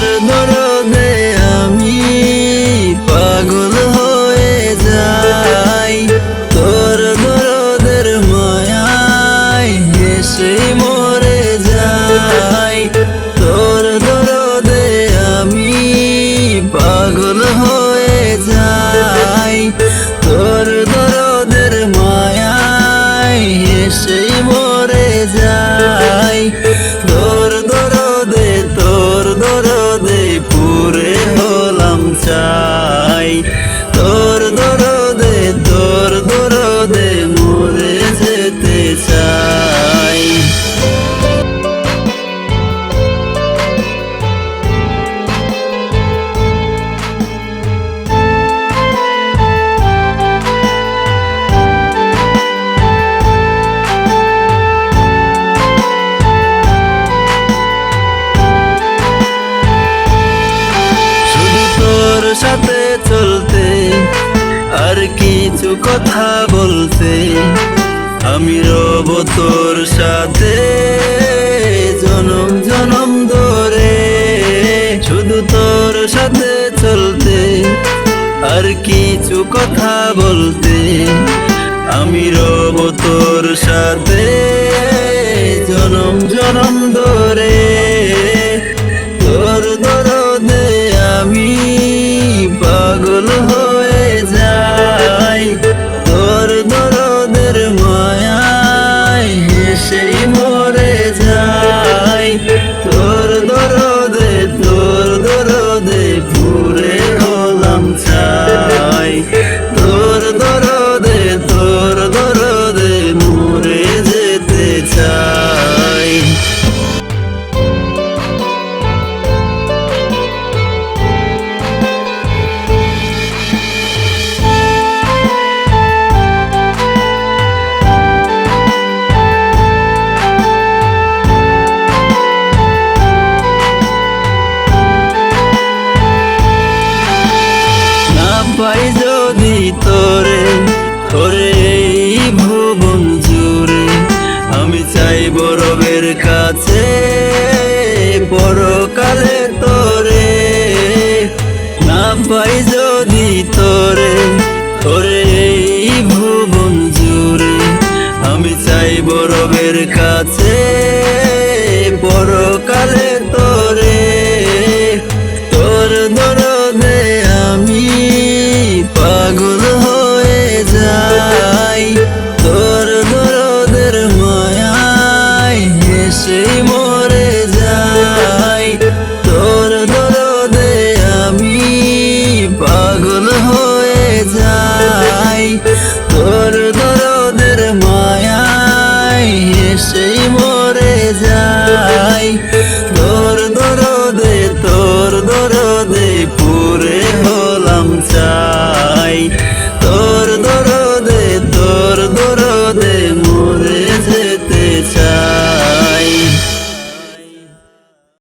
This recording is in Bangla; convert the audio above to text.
no, no. সাথে চলতে আর কিছু কথা বলতে, আমি রব তোর সাথে জনম জনম ধরে। শুধু তোর সাথে চলতে আর কিছু কথা বলতে, আমি রব তোর সাথে জনম জনম ধরে। 了。কাছে পরকালে তোরে না পাই যদি তোরে তোরে এই ভুবন জুড়ে। আমি চাই বরবের কাছে